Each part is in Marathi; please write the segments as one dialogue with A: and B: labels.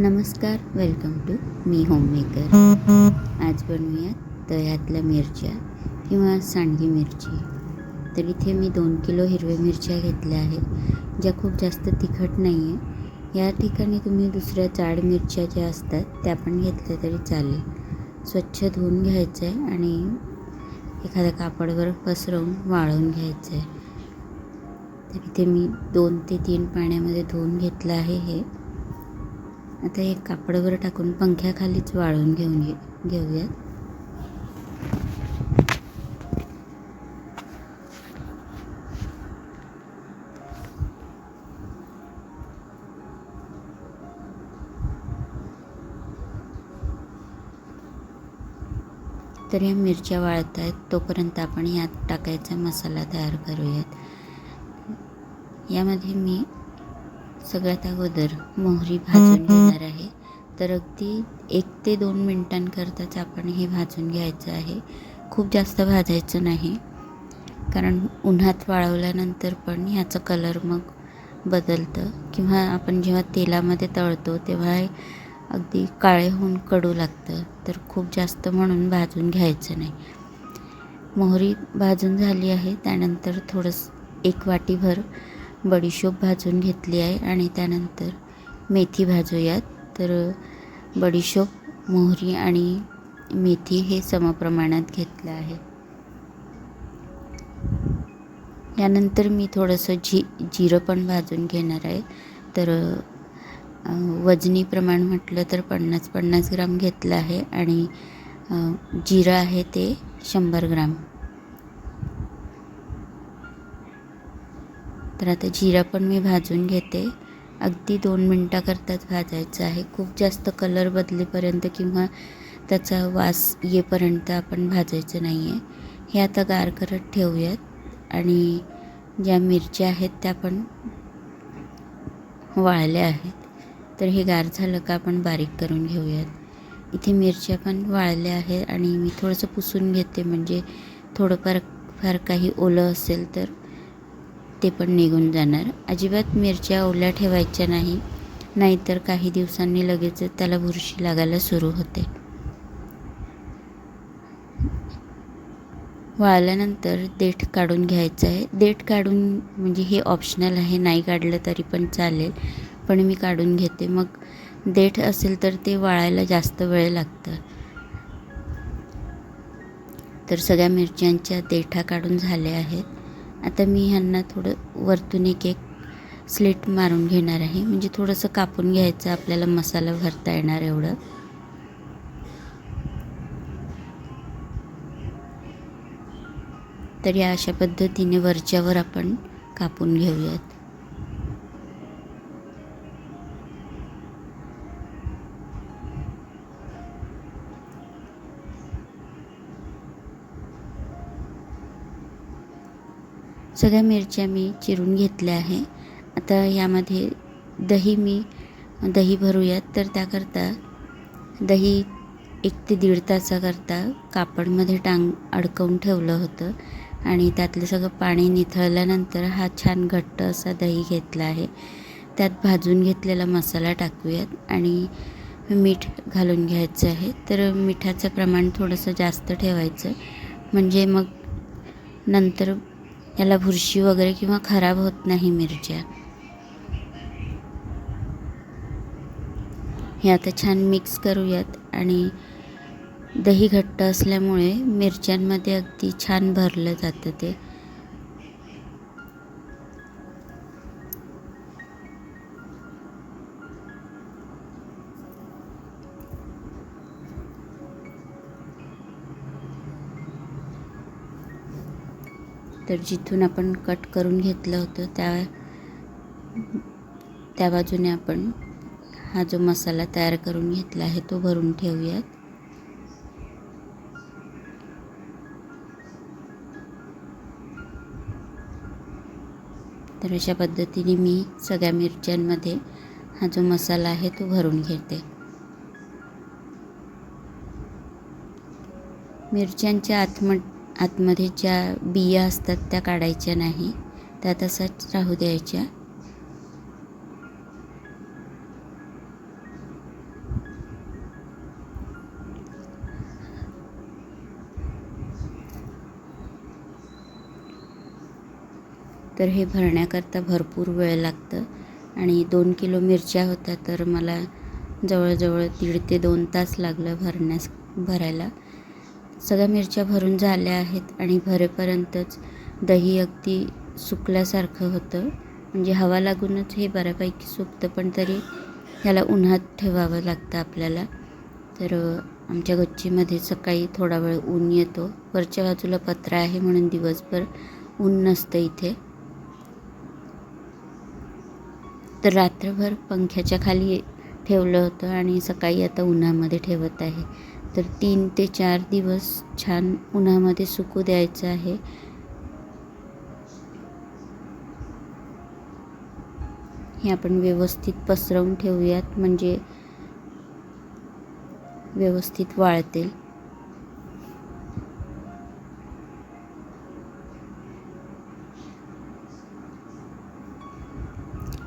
A: नमस्कार वेलकम टू मी होममेकर आज बनवूयात दह्यातल्या मिरच्या किंवा सांडगी मिरची. तर इथे मी दोन किलो हिरव्या मिरच्या घेतल्या आहेत ज्या खूप जास्त तिखट नाही आहे या ठिकाणी तुम्ही दुसऱ्या जाड मिरच्या ज्या असतात त्या पण घेतल्या तरी चालेल. स्वच्छ धुवून घ्यायचं आहे आणि एखाद्या कापडवर पसरवून वाळवून घ्यायचं आहे तर इथे मी दोन ते तीन पाण्यामध्ये धुवून घेतलं आहे हे. आता एक कापडवर टाकून पंख्याखालीच वाळून घेऊन घे घेऊयात. तर या मिरच्या वाळत आहेत तोपर्यंत आपण यात टाकायचा मसाला तयार करूयात. यामध्ये मी सगळ्यात अगोदर मोहरी भाजून घेणार आहे. तर अगदी एक ते दोन मिनटांकरताच आपण हे भाजून घ्यायचं आहे. खूप जास्त भाजायचं नाही. कारण उन्हात वाळवल्यानंतर पण ह्याचं कलर मग बदलतं. किंवा आपण जेव्हा तेलामध्ये तळतो तेव्हा हे अगदी काळे होऊन कडू लागतं. तर खूप जास्त म्हणून भाजून घ्यायचं नाही. मोहरी भाजून झाली आहे. त्यानंतर थोडंसं एक वाटीभर बडीशोप भाजून घेतली आहे आणि त्यानंतर मेथी भाजूयात. तर बडीशोप मोहरी आणि मेथी हे समप्रमाणात घेतलं आहे. यानंतर मी थोडंसं जी जिरं पण भाजून घेणार आहे. तर वजनी प्रमाण म्हटलं तर पन्नास पन्नास ग्राम घेतलं आहे आणि जिरं आहे ते शंभर ग्राम. तर आता जिरा पण मी भाजून घेते. अगदी दोन मिनटाकरताच भाजायचं आहे. खूप जास्त कलर बदलेपर्यंत किंवा त्याचा वास येपर्यंत आपण भाजायचं नाही आहे हे आता गार करत ठेवूयात. आणि ज्या मिरच्या आहेत त्या पण वाळल्या आहेत. तर हे गार झालं का आपण बारीक करून घेऊयात. इथे मिरच्या पण वाळल्या आहेत आणि मी थोडंसं पुसून घेते. म्हणजे थोडंफार फार काही ओलं असेल तर ते पण निघून जाणार. अजिबात मिरच्या ओल्या ठेवायच्या नाही नाहीतर काही दिवसांनी लगेच त्याला बुरशी लागायला सुरू होते. वाळल्यानंतर देठ काढून घ्यायचं आहे. देठ काढून म्हणजे हे ऑप्शनल आहे. नाही काढलं तरी पण चालेल पण मी काढून घेते. मग देठ असेल तर ते वाळायला जास्त वेळ लागतं. तर सगळ्या मिरच्यांच्या देठा काढून झाल्या आहेत. आता मी ह्यांना थोडं वरतून एक एक स्लिट मारून घेणार आहे. म्हणजे थोडंसं कापून घ्यायचं आपल्याला मसाला भरता येणार एवढं. तर या अशा पद्धतीने वरच्यावर आपण कापून घेऊयात. सगळ्या मिरच्या मी चिरून घेतल्या आहे. आता यामध्ये दही मी दही भरूयात. तर त्याकरता दही एक ते दीड तासाकरता कापडमध्ये टांग अडकवून ठेवलं होतं. आणि त्यातलं सगळं पाणी निथळल्यानंतर हा छान घट्ट असा दही घेतला आहे. त्यात भाजून घेतलेला मसाला टाकूयात. आणि मीठ घालून घ्यायचं आहे. तर मिठाचं प्रमाण थोडंसं जास्त ठेवायचं. म्हणजे मग नंतर याला बुरशी वगैरे किंवा खराब होत नाही मिरच्या. हे आता छान मिक्स करूयात आणि दही घट्ट असल्यामुळे मिरच्यांमध्ये अगदी छान भरलं जातं ते. तर जिथून आपण कट करून घेतलं होतं त्या त्या बाजूने आपण हा जो मसाला तयार करून घेतला आहे तो भरून ठेवूयात. तर अशा पद्धतीने मी सगळ्या मिरच्यांमध्ये हा जो मसाला आहे तो भरून घेते. मिरच्यांच्या आतम आतमध्ये ज्या बिया असतात त्या काढायच्या नाही त्या तसाच राहू द्यायच्या. तर हे भरण्याकरता भरपूर वेळ लागतं आणि दोन किलो मिरच्या होत्या तर मला जवळजवळ दीड ते दोन तास लागलं भरण्यास भरायला. सगळ्या मिरच्या भरून झाल्या आहेत आणि भरेपर्यंतच दही अगदी सुकल्यासारखं होतं. म्हणजे हवा लागूनच हे बऱ्यापैकी सुकतं पण तरी ह्याला उन्हात ठेवावं लागतं आपल्याला. तर आमच्या गच्चीमध्ये सकाळी थोडा वेळ ऊन येतो. वरच्या बाजूला पत्रा आहे म्हणून दिवसभर ऊन नसतं इथे. तर रात्रभर पंख्याच्या खाली ठेवलं होतं आणि सकाळी आता उन्हामध्ये ठेवत आहे. तर तीन ते चार दिवस छान उन्हामध्ये सुकू द्यायचं आहे. हे आपण व्यवस्थित पसरवून ठेवूयात म्हणजे व्यवस्थित वाळतील.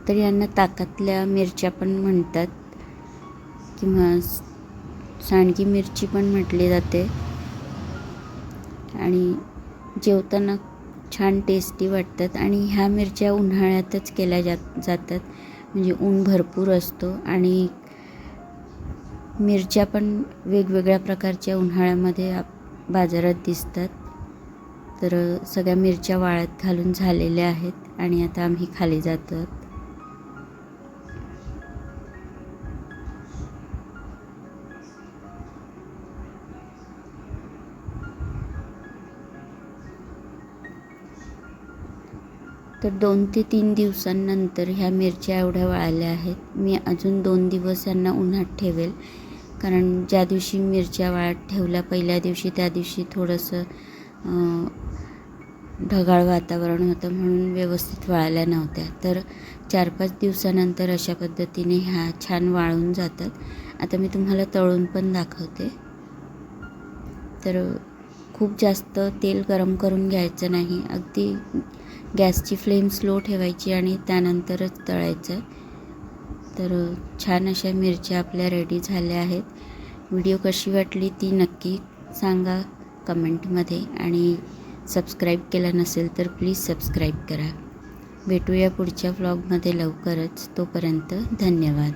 A: तर यांना ताकातल्या मिरच्या पण म्हणतात किंवा सांडगी मिरची पण म्हटली जाते. आणि जेवताना छान टेस्टी वाटतात. आणि ह्या मिरच्या उन्हाळ्यातच केल्या जात जातात. म्हणजे ऊन भरपूर असतो. आणि मिरच्या पण वेगवेगळ्या प्रकारच्या उन्हाळ्यामध्ये आप बाजारात दिसतात. तर सगळ्या मिरच्या वाळ्यात घालून झालेल्या आहेत. आणि आता आम्ही खाली जातो तर दोन ते तीन दिवसांनंतर ह्या मिरच्या एवढ्या वाळल्या आहेत. मी अजून दोन दिवस यांना उन्हात ठेवेल. कारण ज्या दिवशी मिरच्या वाळत ठेवल्या पहिल्या दिवशी त्या दिवशी थोडंसं ढगाळ वातावरण होतं म्हणून व्यवस्थित वाळल्या नव्हत्या. तर चार पाच दिवसानंतर अशा पद्धतीने ह्या छान वाळून जातात. आता मी तुम्हाला तळून पण दाखवते. तर खूप जास्त तेल गरम करून घ्यायचं नाही. अगदी गॅसची फ्लेम स्लो ठेवायची आणि त्यानंतरच तळायचं. तर छान अशा मिरच्या आपल्या रेडी झाल्या आहेत. व्हिडिओ कशी वाटली ती नक्की सांगा कमेंटमध्ये आणि सबस्क्राईब केला नसेल तर प्लीज सबस्क्राईब करा. भेटूया पुढच्या व्लॉगमध्ये लवकरच. तोपर्यंत धन्यवाद.